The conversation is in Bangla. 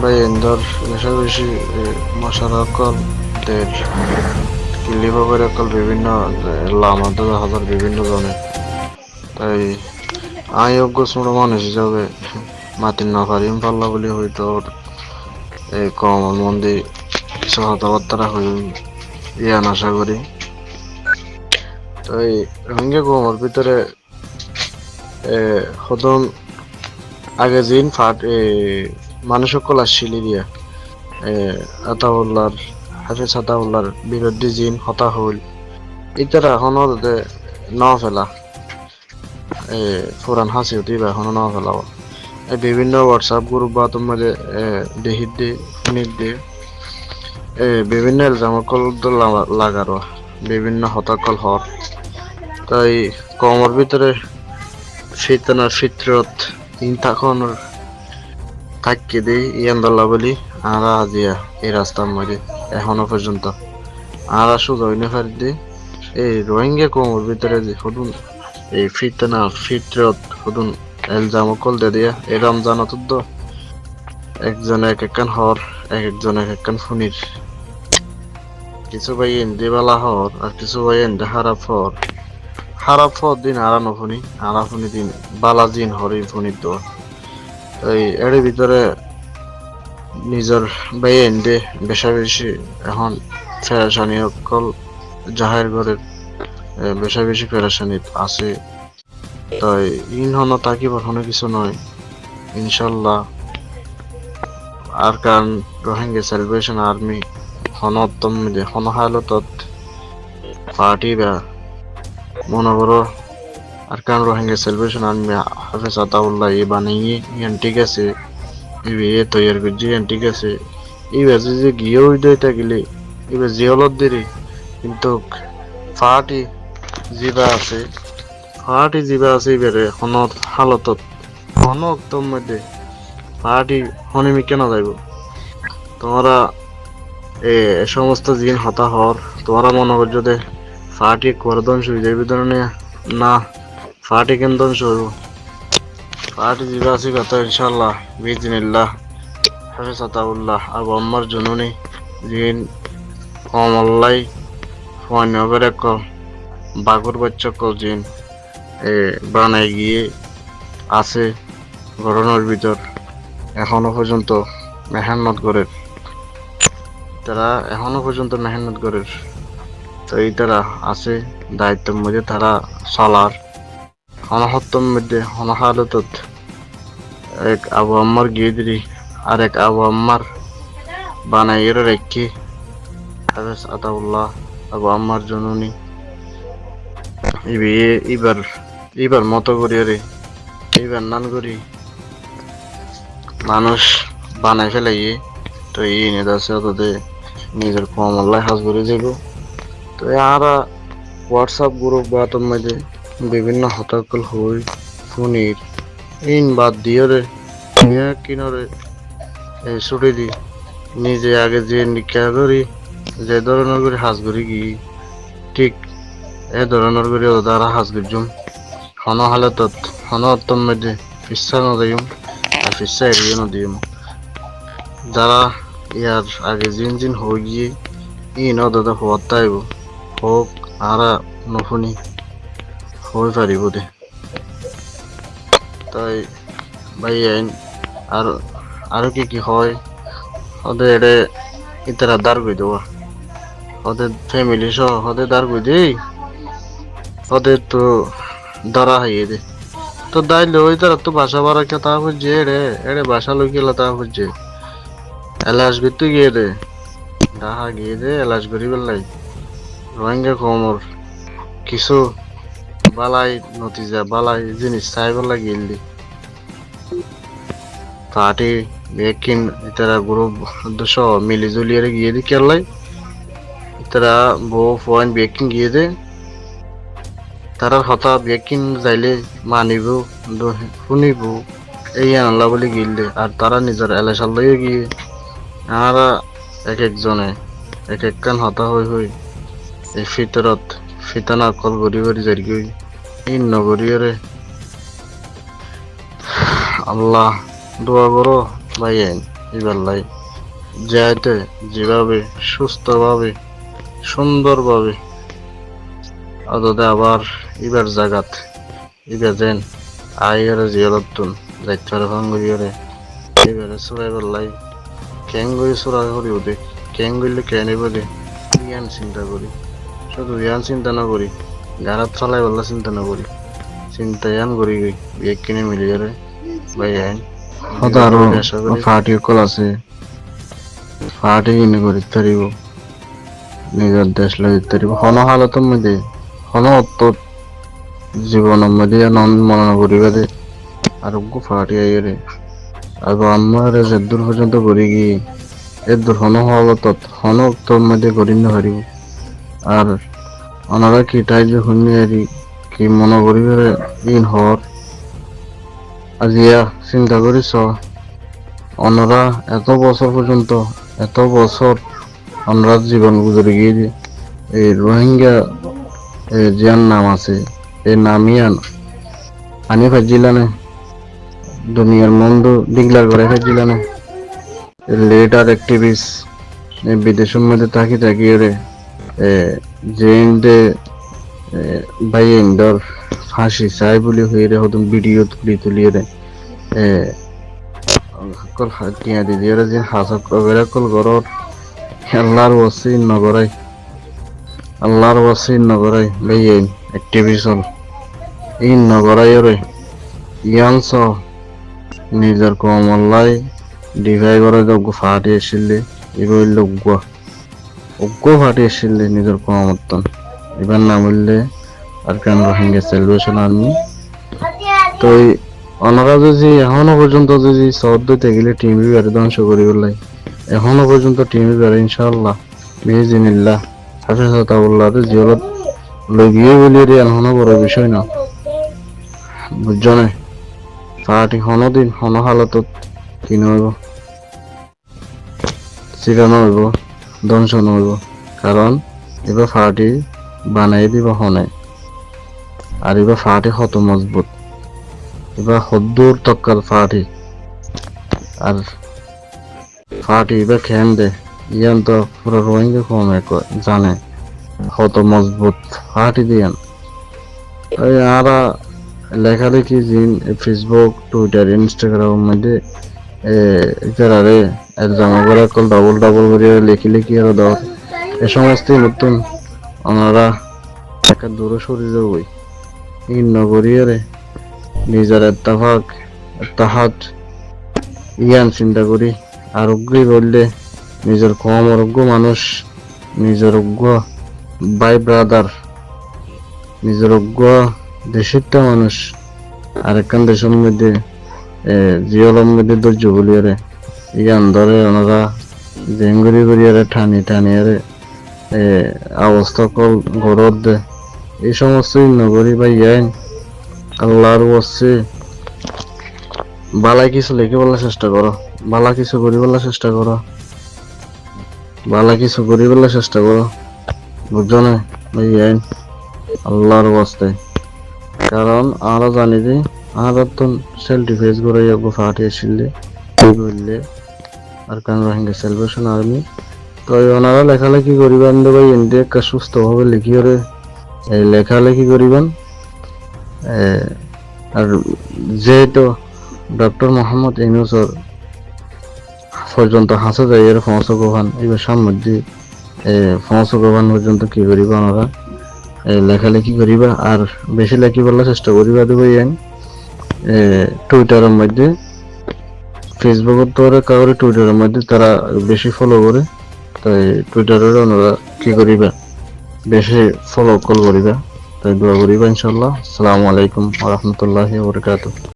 বা ইন্দোর বেশি বেশি মশারকল দের কিলিভাবের অকল বিভিন্ন লামাদ হাজার বিভিন্ন জনে তাই অজ্ঞ ছোট মানুষ হিসাবে মাতির না পাল্লা বলে হয়তো এই কমল মন্দির কিছু কথাবার্তা হই ইয়ান আশা করি। তো এই রোহিঙ্গা কমর ভিতরে এ, আগে জিন ফাট এ, মানুষ সকল আসছিল দিয়া এ, আতাউল্লাহর হাফিজ আতাউল্লাহর বিরুদ্ধে জিন হতা হইল। ইতারা তাতে ন ফেলা এ, ফুরান হাসি হতে বা এখনও ন এই বিভিন্ন হোয়াটসঅ্যাপ গ্রুপ বা তোমার দেহিত দি ফুনিত দি বিভিন্ন এলজামকল লাগারো বিভিন্ন হতাকল হর তাই কমর ভিতরে ফিতনা ফিতরত ইনতাকনের থাকি দি ইয়ান্দল্লা বলি, আরা আজিয়া এই রাস্তার মধ্যে এখনও পর্যন্ত। আরা সুযোগ না ফারি দি এই রোহিঙ্গা কমর ভিতরে যে হদুন, এই ফিতনা ফিতরত হদুন এলজাম কল দে দিয়া, এই রমজানত তো একজন এক একখান হর, এক একজন এক একখান ফুনির কিছু ভাই এনদি বালা হর, আর কিছু ভাই এনদি খারাপ হর। খারাপ হর দিন আরানো ফুনি আরা ফুনি দিন বালা দিন হরি ফুনি তো এই এর ভিতরে নিজের ভাই এনদি বেশা বেশি এখন ফেরাসানি অকল জাহের ঘরের এ, বেশা বেশি ফেরাসানিত আছে। তাই ইন হন তাকি পাঠানো কিছু নয়। ইনশাল্লাহ আর কারণ রোহিঙ্গা সেলিব্রেশন আর্মি হনত্তম মিলে হন পার্টি বা মনে করো আর কারণ Rohingya celebration army Hafez Ataullah এ বানিয়ে ইয়ান ঠিক আছে এ তৈরি করছি ইয়ান ঠিক আছে ইবে যে গিয়ে ওই দইতা গেলে ইবে জিয়লত দেরি কিন্তু পার্টি জিবা আছে। পার্টি জিবা আছে ইবারে হনত হালতত। হনত্তম মধ্যে পার্টি হনিমি কেন যাইব? তোমরা এ সমস্ত জিন হতা হর তোমরা মনে করছ যে পার্টি করে ধ্বংস হয়ে যাবে ধরনের? না। পার্টি কেন ধ্বংস হইব পার্টি জিবা আছে কথা ইনশাল্লাহ বিজনিল্লাহ হাফিজ আতাউল্লাহ আবু আম্মার জননী জিন কমল্লাই ফয়নগর এক বাগুর বাচ্চা জিন এ, বানায় গিয়ে আছে ঘটনার ভিতর, এখনও পর্যন্ত মেহনত করে। তারা এখনও পর্যন্ত মেহনত করে। তো এই তারা আছে, দায়িত্বের মধ্যে তারা চলার অনাহত্তর অনাহালতত এক আবু আম্মার গিয়ে আর এক আবু আম্মার বানাইয়ের রেখে হাফেজ আতাউল্লাহ আবু আম্মার জননী। ইবে- এবার এবার মতো করি রে এইবার নান করি। মানুষ বানাই ফেলাই তো এই নেতা আছে তোদের নিজের কমল্লাই হাজ করে যাব তো আরা হোয়াটসঅ্যাপ গ্রুপ বা তোর মধ্যে বিভিন্ন হতাকল হই ফোনির ইন বাদ দিয়ে রে। নিয়ে কিনরে ছুটি দি। নিজে আগে যে নিকা করি যে ধরনের করে হাজ করি কি? ঠিক এ ধরনের করে দ্বারা হাজ করছুম হন হালে তত হন অত্তম মধ্যে ফিসা নদিম, আর ফিসা এড়িয়ে নদিম। যারা ইয়ার আগে জিন জিন হয়ে গিয়ে ই ন দাদা হওয়ার তাইব। হোক, আরা, নফুনি। পারিব দে তাই ভাই আইন আর কি কি হয়? ওদের এড়ে ইতারা দাঁড় করে দেওয়া ওদের ফ্যামিলি সহ ওদের দাঁড় করে দেই। ওদের তো দাঁড়া হাইয়ে দে। তো দাইলে ওই তারা তো বাসা বাড়া কে তা খুঁজছে, এড়ে এড়ে বাসা লোক গেলে তা খুঁজছে। এলাস বিত্তু গিয়ে দে। ডাহা গিয়ে দে এলাস করি বেলাই রোহিঙ্গা কমর কিছু বালাই নতিজা, বালাই জিনিস চাই বেলা গিয়ে পার্টি বেকিন ইতারা গ্রুপ দুশো মিলি জুলিয়ারে গিয়ে দি কেলাই ইতারা বউ ফোন বেকিং গিয়ে দে। তারা হতা বেকিং যাইলে মানিব শুনিব এই আনলা বলে গিললে আর তারা নিজের এলাকার লইয়ে গিয়ে আরা এক একজনে এক একখান হতা হই হই। এই ফিতরত ফিতানা কল গড়ি গড়ি যাই গই। এই নগরীয়রে। আল্লাহ দোয়া করো, ভাই, এবার যাইতে, যেভাবে, সুস্থভাবে, সুন্দরভাবে। অতদে আবার এবার জাগাত। এবার যেন আইয়ারে জিয়ারতুন যাইতারে ভাঙ্গুরিয়ারে। এবারে সুরাই বললাই কেন গই সুরা করি ওদে? কেন গইলে কেন বলে চিন্তা করি? শুধু ইয়ান চিন্তা না করি। গারাত চালাই বললা চিন্তা না করি। চিন্তা ইয়ান করি বিয়ে কিনে মিলিয়ারে ভাই আইন হয়তো আরও ফাটি কল আছে। ফাটি কিনে করি তারিব নিজের দেশ লাগি তারিব হন হালতের মধ্যে হন অত জীবনের মধ্যে নন মনে করিবে দে। আরোগ্য ফাটি আইরে আর আমার যে দূর পর্যন্ত করি গিয়ে এর দূর হন হালতত হন তোর মধ্যে করি না পারিব আর ওনারা কি তাই যে শুনি আরি কি মনে করিবে ইন হর আজিয়া চিন্তা করিস? ওনারা এত বছর পর্যন্ত, এত বছর ওনারা জীবন গুজরে গিয়ে এই রোহিঙ্গা যার নাম আছে এই নামই আন, আনি ফাজিলানে দুনিয়ার মন্দ ডিগলার করে ফাজিলানে লেটার অ্যাক্টিভিস্ট বিদেশের মধ্যে থাকি থাকি রে যে ভাই ইন্দর ফাঁসি চাই বুলি হয়ে রে ভিডিও তুলি তুলিয়ে রে সকল টিয়া দিদি ওরা যে হাসক কবেরা কল গরর আল্লাহর ওয়াসি নগরাই আল্লাহর ওয়াসি নগরাই ভাই অ্যাক্টিভিশন এই নগরাই রে ইয়াংস নিজের কমল্লাই। ডিভাই করে যোগ্য ফাটি এসিলে এবার লোক অজ্ঞ ফাটি এসিলে নিজের কমতন এবার নাম হইলে আর কেন রোহিঙ্গা সেলিব্রেশন আর্মি তো ওনারা যদি এখনও পর্যন্ত যদি সৌদ গেলে টিভি বাড়ি ধ্বংস করি বলাই, এখনও পর্যন্ত টিভি বাড়ি ইনশাল্লাহ বিহিজিনিল্লাহ হাফিজাতাউল্লাহ জিয়লত লগিয়ে বলি রে এখনও বড় বিষয় না। বুঝছ না পার্টি হনো দিন হনো হালতত হইব চিরানো হইব ধ্বংসন হইব কারণ এবার পার্টি বানাই দিব হনে। আর এবার পার্টি কত মজবুত। এবার সদ্দূর তক্কাল ফাটি। আর ফাটি এবার খেম দে। ইয়ান তো পুরো রোহিঙ্গা কমে জানে। কত মজবুত। ফাটি দিয়ান। ওই আরা লেখালেখি জিন ফেসবুক টুইটার ইনস্টাগ্রামের মধ্যে এরারে জামা করে কল ডবল ডবল করে লেখি লেখি আরও দাও। এ সমস্ত নতুন ওনারা একটা দূরে সরে যাবই এই নগরীয়ারে নিজের এত্তাহাত ইয়ান চিন্তা করি। আরোগ্যই বললে নিজের কম আরোগ্য মানুষ, নিজের অজ্ঞ বাই ব্রাদার নিজের অজ্ঞ দেশেরটা মানুষ। আরেকখান দেশের মধ্যে জিয়লের মধ্যে ধৈর্য বলিয়ারে ইয়ান ধরে ওনারা জেঙ্গুরি করিয়ারে ঠানি ঠানিয়ারে অবস্থা কল গরদ দে এই সমস্ত নগরী বা ইয়াইন আল্লাহর ওয়াসে বালা কিছু লিখে বলার চেষ্টা করো বালা কিছু করি বলার চেষ্টা করো বালা কিছু করি বলার চেষ্টা করো বুঝছ না ভাইয়াইন আল্লাহর ওয়াস্তে কারণ আমরা জানি যে তো সেল ডিফেন্স যাব ফাটি আসলে বললে? আর কান রোহিঙ্গা সেলিব্রেশন আর্মি তো ওনারা লেখালেখি করিবেন ভাই, এনডি একটা সুস্থভাবে লিখিয়ে এই লেখালেখি করিবেন। আর যেহেতু ডক্টর মোহাম্মদ ইনুসর পর্যন্ত হাসা যায়, এর ফমস গোভান এবার সামধ্যে ফমস গোভান পর্যন্ত কি করিবা ওনারা? লেখালেখি করিবা, আর বেশি লেখি বলার চেষ্টা করিবা দেবো ইয়ান টুইটারের মধ্যে ফেসবুকের তোরে কাউরে টুইটারের মধ্যে তারা বেশি ফলো করে, তাই টুইটারের ওনারা কি করিবা? বেশি ফলো কল করিবা, তাই দোয়া করিবা ইনশাল্লাহ আসসালামু আলাইকুম ওয়া রাহমাতুল্লাহি ওয়া বারাকাতুহু।